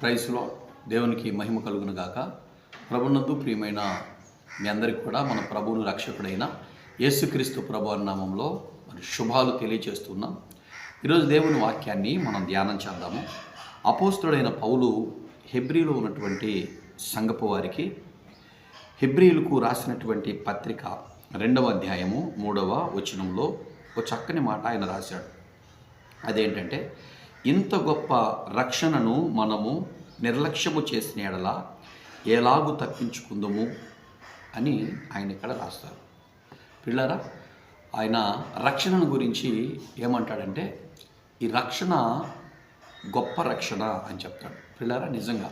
ప్రైస్లో దేవునికి మహిమ కలుగునుగాక ప్రభునందు ప్రియమైన మీ అందరికి కూడా మన ప్రభువును రక్షకుడైన యేసుక్రీస్తు ప్రభు నామంలో మరి శుభాలు తెలియజేస్తున్నాం ఈరోజు దేవుని వాక్యాన్ని మనం ధ్యానం చేద్దాము. అపోస్తుడైన పౌలు హెబ్రిలో ఉన్నటువంటి సంగపు వారికి హెబ్రిలకు రాసినటువంటి పత్రిక రెండవ అధ్యాయము మూడవ వచనంలో ఒక చక్కని మాట ఆయన రాశాడు. అదేంటంటే ఇంత గొప్ప రక్షణను మనము నిర్లక్ష్యము చేసిన ఎడల ఎలాగు తప్పించుకుందము అని ఆయన ఇక్కడ రాస్తారు. పిల్లరా ఆయన రక్షణను గురించి ఏమంటాడంటే ఈ రక్షణ గొప్ప రక్షణ అని చెప్తాడు. పిల్లరా నిజంగా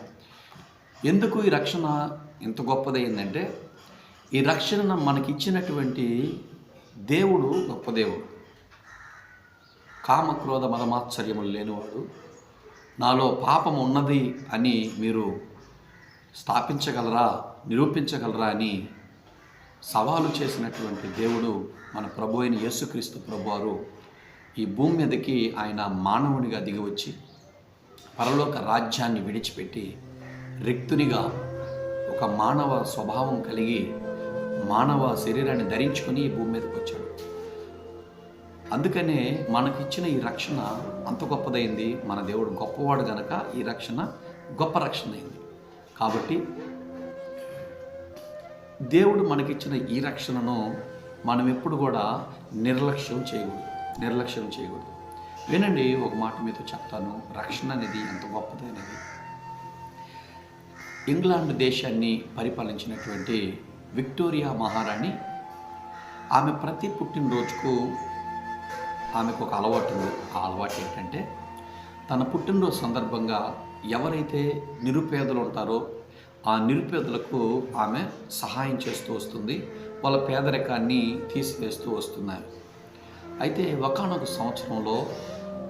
ఎందుకు ఈ రక్షణ ఇంత గొప్పదైందంటే ఈ రక్షణ మనకిచ్చినటువంటి దేవుడు గొప్ప దేవుడు. కామక్రోధ మదమాత్సర్యములు లేనివాడు. నాలో పాపం ఉన్నది అని మీరు స్థాపించగలరా నిరూపించగలరా అని సవాలు చేసినటువంటి దేవుడు మన ప్రభు అయిన యేసుక్రీస్తు ప్రభువారు ఈ భూమి మీదకి ఆయన మానవునిగా దిగివచ్చి పరలోక రాజ్యాన్ని విడిచిపెట్టి రిక్తునిగా ఒక మానవ స్వభావం కలిగి మానవ శరీరాన్ని ధరించుకొని ఈ భూమి మీదకి వచ్చాడు. అందుకనే మనకిచ్చిన ఈ రక్షణ అంత గొప్పదైంది. మన దేవుడు గొప్పవాడు గనక ఈ రక్షణ గొప్ప రక్షణ అయింది. కాబట్టి దేవుడు మనకిచ్చిన ఈ రక్షణను మనం ఎప్పుడు కూడా నిర్లక్ష్యం చేయకూడదు. నిర్లక్ష్యం చేయకూడదు. వినండి ఒక మాట మీతో చెప్తాను. రక్షణ అనేది ఎంత గొప్పదైనది. ఇంగ్లాండ్ దేశాన్ని పరిపాలించినటువంటి విక్టోరియా మహారాణి ఆమె ప్రతి పుట్టినరోజుకు ఆమెకు ఒక అలవాటు ఉంది. ఆ అలవాటు ఏంటంటే తన పుట్టినరోజు సందర్భంగా ఎవరైతే నిరుపేదలు ఉంటారో ఆ నిరుపేదలకు ఆమె సహాయం చేస్తూ వస్తుంది. వాళ్ళ పేదరికాన్ని తీసివేస్తూ వస్తున్నారు అయితే ఒకనొక సంవత్సరంలో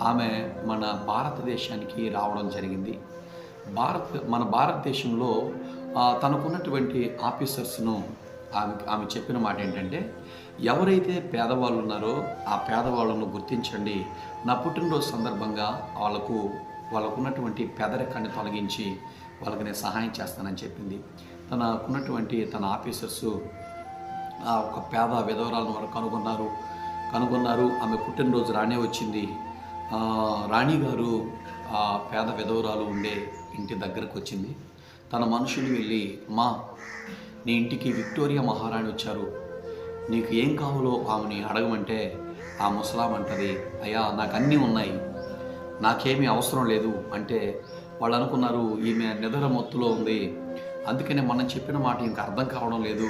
ఆమె మన భారతదేశానికి రావడం జరిగింది. భారత్ మన భారతదేశంలో తనకున్నటువంటి ఆఫీసర్స్ను ఆమె ఆమె చెప్పిన మాట ఏంటంటే ఎవరైతే పేదవాళ్ళు ఉన్నారో ఆ పేదవాళ్ళను గుర్తించండి. నా పుట్టినరోజు సందర్భంగా వాళ్ళకు వాళ్ళకున్నటువంటి పేదరికాన్ని తొలగించి వాళ్ళకి నేను సహాయం చేస్తానని చెప్పింది. తనకున్నటువంటి తన ఆఫీసర్స్ ఆ ఒక పేద విధవరాలను వాళ్ళు కనుగొన్నారు. కనుగొన్నారు ఆమె పుట్టినరోజు రానే వచ్చింది. రాణి గారు ఆ పేద విధవరాలు ఉండే ఇంటి దగ్గరకు వచ్చింది తన మనుషులు వెళ్ళి మా నీ ఇంటికి విక్టోరియా మహారాణి వచ్చారు. నీకు ఏం కావాలో ఆమెని అడగమంటే ఆ ముసలాం అంటది అయ్యా నాకు అన్నీ ఉన్నాయి. నాకేమీ అవసరం లేదు. అంటే వాళ్ళు అనుకున్నారు ఈమె నిద్ర మొత్తులో ఉంది. అందుకనే మనం చెప్పిన మాట ఇంకా అర్థం కావడం లేదు.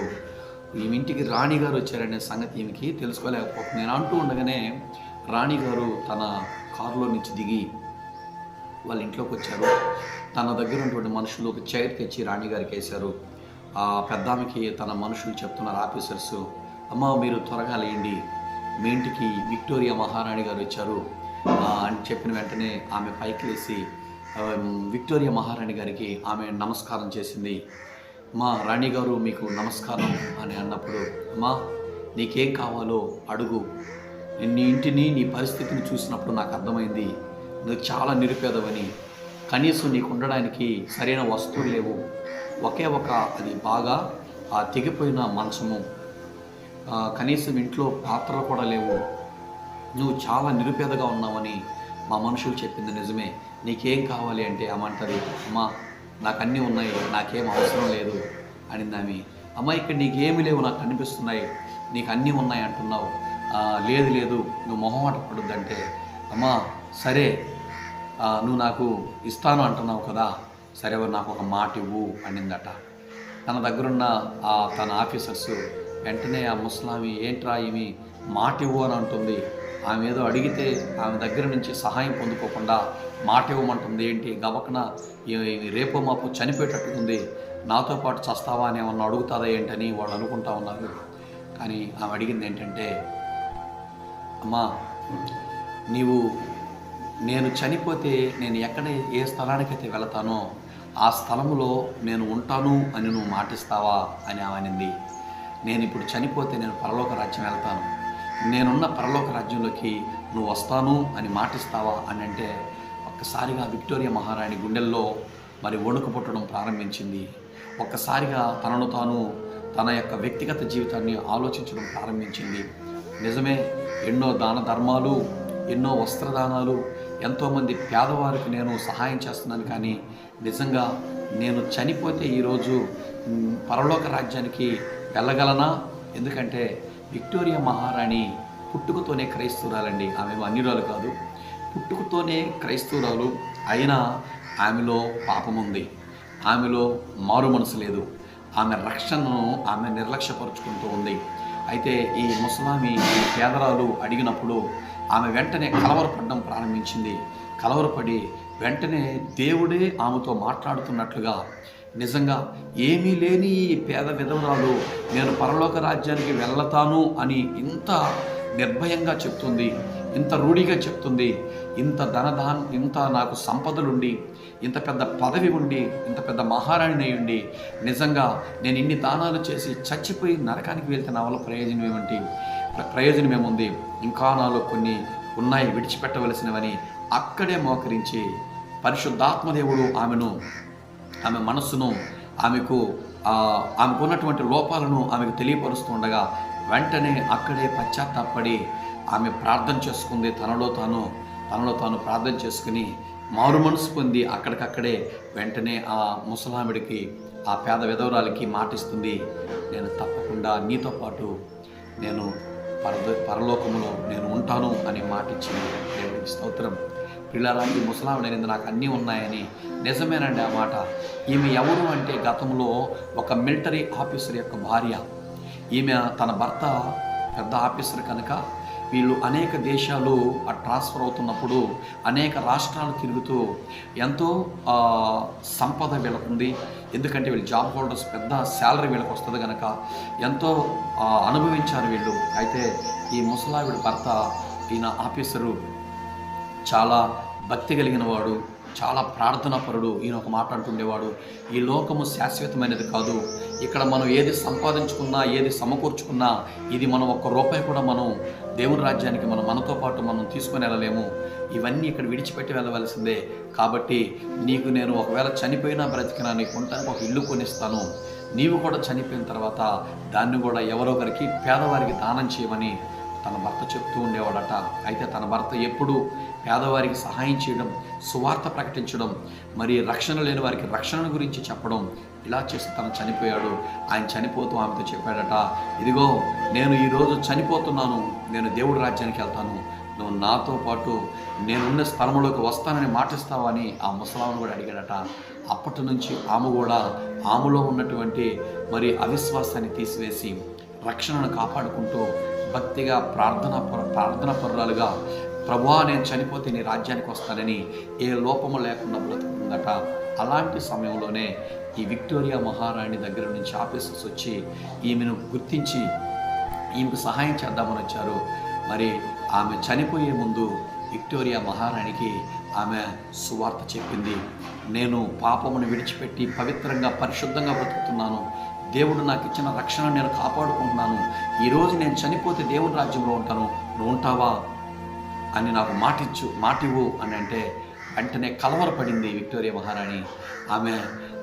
ఈమె ఇంటికి రాణి గారు వచ్చారనే సంగతి ఈమెకి తెలుసుకోలేకపోతుంది. నేను అంటూ ఉండగానే రాణి గారు తన కారులో నుంచి దిగి వాళ్ళ ఇంట్లోకి వచ్చారు. తన దగ్గర ఉన్నటువంటి మనుషులు ఒక చైర్ తెచ్చి రాణి గారికి వేశారు. ఆ పెద్దామెకి తన మనుషులు చెప్తున్నారు ఆఫీసర్స్ అమ్మ మీరు త్వరగా లేండి మీ ఇంటికి విక్టోరియా మహారాణి గారు వచ్చారు. అని చెప్పిన వెంటనే ఆమె పైకి లేచి విక్టోరియా మహారాణి గారికి ఆమె నమస్కారం చేసింది. మా రాణి గారు మీకు నమస్కారం అని అన్నప్పుడు అమ్మా నీకేం కావాలో అడుగు. నీ ఇంటిని నీ పరిస్థితిని చూసినప్పుడు నాకు అర్థమైంది. నువ్వు చాలా నిరుపేదవని. కనీసం నీకు ఉండడానికి సరైన వస్తువులు లేవు. ఒకే ఒక అది బాగా ఆ తెగిపోయిన మంచము కనీసం ఇంట్లో పాత్రలు కూడా లేవు. నువ్వు చాలా నిరుపేదగా ఉన్నావని మా మనుషులు చెప్పింది నిజమే. నీకేం కావాలి అంటే అమ్మంటది అమ్మా నాకు అన్నీ ఉన్నాయి నాకేం అవసరం లేదు అనింది ఆమె. అమ్మ ఇక్కడ నీకేమి లేవు నాకు కనిపిస్తున్నాయి నీకు అన్నీ ఉన్నాయి అంటున్నావు. లేదు లేదు నువ్వు మొహమాట పడుద్దంటే. అమ్మా సరే నువ్వు నాకు ఇస్తాను అంటున్నావు కదా సరే నాకు ఒక మాట ఇవ్వు అనిందట. తన దగ్గరున్న ఆ తన ఆఫీసర్స్ వెంటనే ఆ ముసలామి ఏంట్రా ఈమె మాట ఇవ్వు అని అంటుంది. ఆమె ఏదో అడిగితే ఆమె దగ్గర నుంచి సహాయం పొందుకోకుండా మాట ఇవ్వమంటుంది. ఏంటి గబకన రేపు మాపు చనిపోయేటట్టుంది నాతో పాటు చస్తావా అని ఏమన్నా అడుగుతుందా ఏంటని వాళ్ళు అనుకుంటా ఉన్నారు. కానీ ఆమె అడిగింది ఏంటంటే అమ్మా నీవు నేను చనిపోతే నేను ఎక్కడ ఏ స్థలానికైతే వెళతానో ఆ స్థలములో నేను ఉంటాను అని నువ్వు మాటిస్తావా? అని ఆమెనింది నేను ఇప్పుడు చనిపోతే నేను పరలోక రాజ్యం వెళ్తాను. నేనున్న పరలోక రాజ్యంలోకి నువ్వు వస్తాను అని మాటిస్తావా? అని అంటే ఒక్కసారిగా విక్టోరియా మహారాణి గుండెల్లో మరి వణుకు పుట్టడం ప్రారంభించింది. ఒక్కసారిగా తనను తాను తన యొక్క వ్యక్తిగత జీవితాన్ని ఆలోచించడం ప్రారంభించింది. నిజమే ఎన్నో దాన ధర్మాలు ఎన్నో వస్త్రదానాలు ఎంతోమంది పేదవారికి నేను సహాయం చేస్తున్నాను కానీ నిజంగా నేను చనిపోతే ఈరోజు పరలోక రాజ్యానికి వెళ్ళగలనా? ఎందుకంటే విక్టోరియా మహారాణి పుట్టుకతోనే క్రైస్తవురాలండి. ఆమె అన్యురాలు కాదు. పుట్టుకతోనే క్రైస్తవురాలు అయినా ఆమెలో పాపం ఉంది. ఆమెలో మారు మనసు లేదు. ఆమె రక్షణను ఆమె నిర్లక్ష్యపరుచుకుంటూ ఉంది. అయితే ఈ ముసలామి పేదరాలు అడిగినప్పుడు ఆమె వెంటనే కలవరపడడం ప్రారంభించింది. కలవరపడి వెంటనే దేవుడే ఆమెతో మాట్లాడుతున్నట్లుగా నిజంగా ఏమీ లేని ఈ పేద విధవరాలు నేను పరలోక రాజ్యానికి వెళ్ళతాను అని ఇంత నిర్భయంగా చెప్తుంది ఇంత రూఢిగా చెప్తుంది ఇంత ధనదాన్ ఇంత నాకు సంపదలుండి ఇంత పెద్ద పదవి ఉండి ఇంత పెద్ద మహారాణిని అయ్యుండి ఉండి నిజంగా నేను ఇన్ని దానాలు చేసి చచ్చిపోయి నరకానికి వెళ్తే నా వల్ల ప్రయోజనం ఏమిటి ప్రయోజనం ఏముంది? ఇంకా నాలో కొన్ని ఉన్నాయి విడిచిపెట్టవలసినవని అక్కడే మోకరించి పరిశుద్ధాత్మదేవుడు ఆమెను ఆమె మనస్సును ఆమెకు ఆమెకున్నటువంటి ఆమెకు ఉన్నటువంటి లోపాలను ఆమెకు తెలియపరుస్తూ ఉండగా వెంటనే అక్కడే పశ్చాత్తాపడి ఆమె ప్రార్థన చేసుకుంది. తనలో తాను తనలో తాను ప్రార్థన చేసుకుని మారు మనసు పొంది అక్కడికక్కడే వెంటనే ఆ ముసలామిడికి ఆ పేద విధవరాలకి మాటిస్తుంది. నేను తప్పకుండా నీతో పాటు నేను పరద పరలోకంలో నేను ఉంటాను అని మాటిచ్చింది దేవుడికి స్తోత్రం. పిల్లలాంటి ముసలావిడైనది నాకు అన్నీ ఉన్నాయని నిజమేనండి ఆ మాట. ఈమె ఎవరు అంటే గతంలో ఒక మిలిటరీ ఆఫీసర్ యొక్క భార్య. ఈమె తన భర్త పెద్ద ఆఫీసర్ కనుక వీళ్ళు అనేక దేశాలు ఆ ట్రాన్స్ఫర్ అవుతున్నప్పుడు అనేక రాష్ట్రాలు తిరుగుతూ ఎంతో సంపద వీళ్ళకుంది. ఎందుకంటే వీళ్ళు జాబ్ హోల్డర్స్ పెద్ద శాలరీ వీళ్ళకి వస్తుంది కనుక ఎంతో అనుభవించారు వీళ్ళు. అయితే ఈ ముసలావిడ భర్త ఈయన ఆఫీసరు చాలా భక్తి కలిగిన వాడు. చాలా ప్రార్థనాపరుడు. ఈయన ఒక మాట అంటుండేవాడు ఈ లోకము శాశ్వతమైనది కాదు. ఇక్కడ మనం ఏది సంపాదించుకున్నా ఏది సమకూర్చుకున్నా ఇది మనం ఒక్క రూపాయి కూడా మనం దేవుని రాజ్యానికి మనం మనతో పాటు మనం తీసుకొని వెళ్ళలేము. ఇవన్నీ ఇక్కడ విడిచిపెట్టి వెళ్ళవలసిందే. కాబట్టి నీకు నేను ఒకవేళ చనిపోయినా బ్రతికినా నీకు ఉండటానికి ఒక ఇల్లు కొనిస్తాను. నీవు కూడా చనిపోయిన తర్వాత దాన్ని కూడా ఎవరో ఒకరికి పేదవారికి దానం చేయమని తన భర్త చెప్తూ ఉండేవాడట. అయితే తన భర్త ఎప్పుడు పేదవారికి సహాయం చేయడం సువార్త ప్రకటించడం మరి రక్షణ లేని వారికి రక్షణ గురించి చెప్పడం ఇలా చేసి తను చనిపోయాడు. ఆయన చనిపోతూ ఆమెతో చెప్పాడట ఇదిగో నేను ఈరోజు చనిపోతున్నాను. నేను దేవుడి రాజ్యానికి వెళ్తాను. నువ్వు నాతో పాటు నేనున్న స్థలంలోకి వస్తానని మాటిస్తావని ఆ ముసలామను కూడా అడిగాడట. అప్పటి నుంచి ఆమె కూడా ఆమెలో ఉన్నటువంటి మరి అవిశ్వాసాన్ని తీసివేసి రక్షణను కాపాడుకుంటూ భక్తిగా ప్రార్థన ప్రార్థన పరురాలుగా ప్రభువా నేను చనిపోతే నీ రాజ్యానికి వస్తానని ఏ లోపము లేకుండా బ్రతుకుందట అలాంటి సమయంలోనే ఈ విక్టోరియా మహారాణి దగ్గర నుంచి ఆఫీసర్స్ వచ్చి ఈమెను గుర్తించి ఈమెకు సహాయం చేద్దామని వచ్చారు. మరి ఆమె చనిపోయే ముందు విక్టోరియా మహారాణికి ఆమె సువార్త చెప్పింది. నేను పాపమును విడిచిపెట్టి పవిత్రంగా పరిశుద్ధంగా బ్రతుకుతున్నాను. దేవుడు నాకు ఇచ్చిన రక్షణ నేను కాపాడుకుంటున్నాను. ఈరోజు నేను చనిపోతే దేవుని రాజ్యంలో ఉంటాను. నువ్వు ఉంటావా? అని నాకు మాటిచ్చు మాటివ్వు అని అంటే వెంటనే కలవరపడింది విక్టోరియా మహారాణి. ఆమె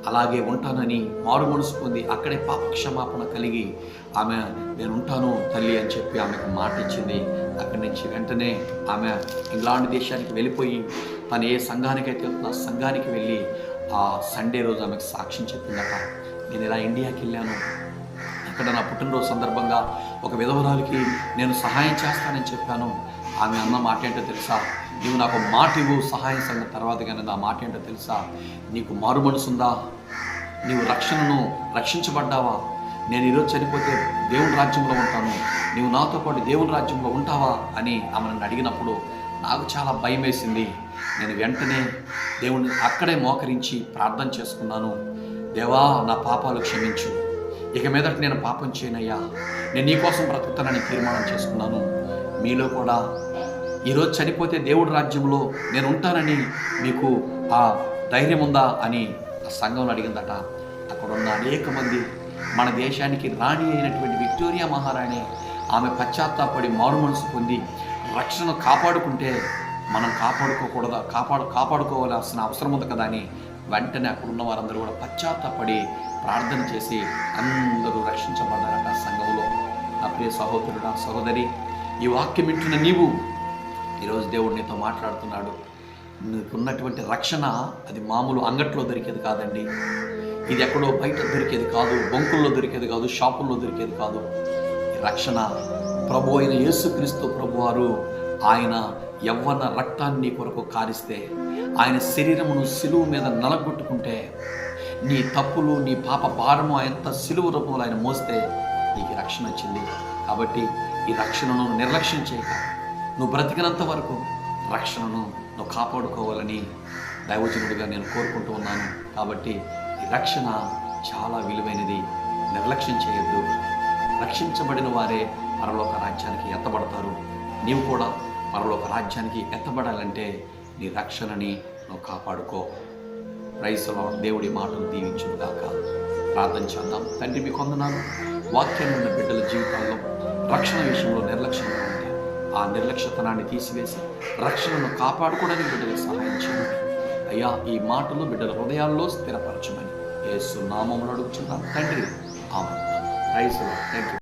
అలాగే ఉంటానని మారు మనసు పొంది అక్కడే పాపక్షమాపణ కలిగి ఆమె నేను ఉంటాను తల్లి అని చెప్పి ఆమెకు మాట ఇచ్చింది అక్కడి నుంచి వెంటనే ఆమె ఇంగ్లాండ్ దేశానికి వెళ్ళిపోయి తను ఏ సంఘానికైతే వెళ్తుందో ఆ సంఘానికి వెళ్ళి ఆ సండే రోజు ఆమెకు సాక్ష్యం చెప్పిందట. నేను ఇలా ఇండియాకి వెళ్ళాను. అక్కడ నా పుట్టినరోజు సందర్భంగా ఒక విధవరాలకి నేను సహాయం చేస్తానని చెప్పాను. ఆమె అన్న మాట ఏంటో తెలుసా? నీవు నాకు మాట ఇవ్వు సహాయం సంగతి తర్వాత కానీ నా మాట ఏంటో తెలుసా? నీకు మారు మనసుందా? నీవు రక్షణను రక్షించబడ్డావా? నేను ఈరోజు చనిపోతే దేవుని రాజ్యంలో ఉంటాను. నీవు నాతో పాటు దేవుని రాజ్యంలో ఉంటావా? అని ఆమె నన్ను అడిగినప్పుడు నాకు చాలా భయం వేసింది నేను వెంటనే దేవుని అక్కడే మోకరించి ప్రార్థన చేసుకున్నాను. దేవా నా పాపాలు క్షమించు. ఇక మీదట నేను పాపం చేయనయ్యా. నేను నీకోసం బ్రతుకుతానని తీర్మానం చేసుకున్నాను. మీలో కూడా ఈరోజు చనిపోతే దేవుడి రాజ్యంలో నేను ఉంటానని మీకు ఆ ధైర్యం ఉందా అని ఆ సంఘంలో అడిగిందట. అక్కడ ఉన్న అనేక మంది మన దేశానికి రాణి అయినటువంటి విక్టోరియా మహారాణి ఆమె పశ్చాత్తాపడి మారు మనసు పొంది రక్షణ కాపాడుకుంటే మనం కాపాడుకోకూడదా? కాపాడు కాపాడుకోవాల్సిన అవసరం ఉంది కదా అని వెంటనే అక్కడ ఉన్న వారందరూ కూడా పశ్చాత్తపడి ప్రార్థన చేసి అందరూ రక్షించబడ్డారట సంఘంలో నా ప్రియ సహోదరుడా సహోదరి ఈ వాక్యం వింటున్న నీవు ఈరోజు దేవుడు నీతో మాట్లాడుతున్నాడు. నీకున్నటువంటి రక్షణ అది మామూలు అంగట్లో దొరికేది కాదండి. ఇది ఎక్కడో బయట దొరికేది కాదు బొంకుల్లో దొరికేది కాదు షాపుల్లో దొరికేది కాదు. రక్షణ ప్రభు అయిన యేసుక్రీస్తు ప్రభు వారు ఆయన యవ్వన రక్తాన్ని నీ కొరకు కారిస్తే ఆయన శరీరమును సిలువు మీద నలగొట్టుకుంటే నీ తప్పులు నీ పాప భారము ఎంత సిలువు రూపంలో ఆయన మోస్తే నీకు రక్షణ వచ్చింది. కాబట్టి ఈ రక్షణను నిర్లక్ష్యం చేయక నువ్వు బ్రతికినంత వరకు రక్షణను నువ్వు కాపాడుకోవాలని దైవజనుడిగా నేను కోరుకుంటూ ఉన్నాను. కాబట్టి ఈ రక్షణ చాలా విలువైనది. నిర్లక్ష్యం చేయొద్దు. రక్షించబడిన వారే పరలోక రాజ్యానికి ఎత్తబడతారు. నీవు కూడా పరలోక రాజ్యానికి ఎత్తబడాలంటే నీ రక్షణని నువ్వు కాపాడుకో. రైసులో దేవుడి మాటలు దీవించుగాక ప్రార్థన చేద్దాం. తండ్రి మీకు వందనాలు. వాక్యం ఉన్న బిడ్డల జీవితాల్లో రక్షణ విషయంలో నిర్లక్ష్యంగా ఉంటే ఆ నిర్లక్ష్యతనాన్ని తీసివేసి రక్షణను కాపాడుకోవడానికి బిడ్డలకు సహాయం చేయండి. అయ్యా ఈ మాటలు బిడ్డల హృదయాల్లో స్థిరపరచమని ఏసు నామములు అడుగుతున్నాను తండ్రి ఆమె రైసులో థ్యాంక్ యూ